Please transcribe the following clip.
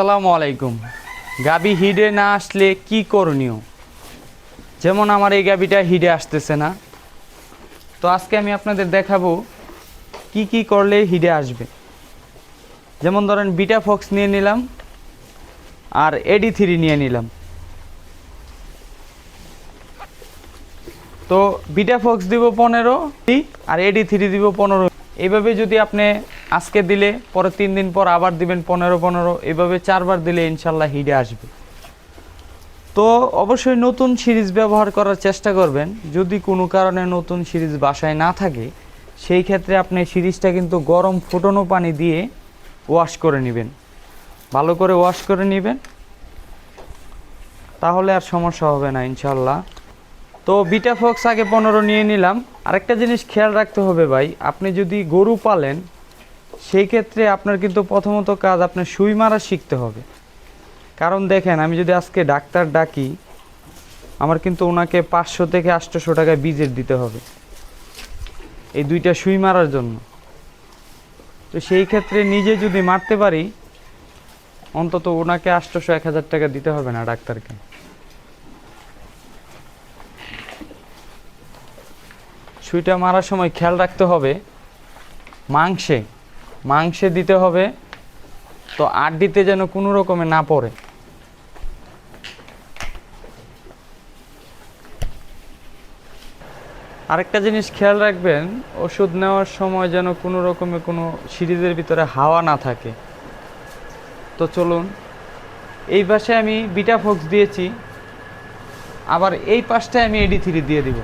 আসসালামু আলাইকুম। গাবি হিডে না আসলে কি করণীয়? যেমন আমার এই গাবিটা হিডে আসতেছে না। তো আজকে আমি আপনাদের দেখাবো কি কি করলে হিডে আসবে। যেমন ধরেন বিটা ফক্স নিয়ে নিলাম আর এডি থ্রি নিয়ে নিলাম। তো বিটা ফক্স দিব পনেরো, আর এডি থ্রি দিব পনেরো এইভাবে যদি আপনি আজকে দিলে, পরে তিন দিন পর আবার দিবেন পনেরো পনেরো, এইভাবে চারবার দিলে ইনশাল্লাহ হিডে আসবে। তো অবশ্যই নতুন সিরিজ ব্যবহার করার চেষ্টা করবেন। যদি কোনো কারণে নতুন সিরিজ বাসায় না থাকে, সেই ক্ষেত্রে আপনি সিরিজটা কিন্তু গরম ফুটানো পানি দিয়ে ওয়াশ করে নেবেন। ভালো করে ওয়াশ করে নেবেন। তাহলে আর সমস্যা হবে না ইনশাল্লাহ। তো বিটা ফক্স আগে পনেরো নিয়ে নিলাম। আরেকটা জিনিস খেয়াল রাখতে হবে ভাই, আপনি যদি গরু পালেন, সেই ক্ষেত্রে আপনার কিন্তু প্রথমত কাজ আপনার সুই মারা শিখতে হবে। কারণ দেখেন, আমি যদি আজকে ডাক্তার ডাকি, আমার কিন্তু ওনাকে পাঁচশো থেকে আটশোশো টাকা বীজের দিতে হবে। এই দুইটা সুই মারার জন্য। তো সেই ক্ষেত্রে নিজে যদি মারতে পারি, অন্তত ওনাকে আটশোশো এক হাজার টাকা দিতে হবে না ডাক্তারকে। সুইটা মারার সময় খেয়াল রাখতে হবে মাংসে মাংসে দিতে হবে তো আড্ডিতে যেন কোনো রকমে না পড়ে। আরেকটা জিনিস খেয়াল রাখবেন, ওষুধ নেওয়ার সময় যেন কোনো রকমে কোনো সিরিজের ভিতরে হাওয়া না থাকে। তো চলুন, এই পাশে আমি বিটা ফক্স দিয়েছি, আবার এই পাশটায় আমি এডি থ্রি দিয়ে দিব।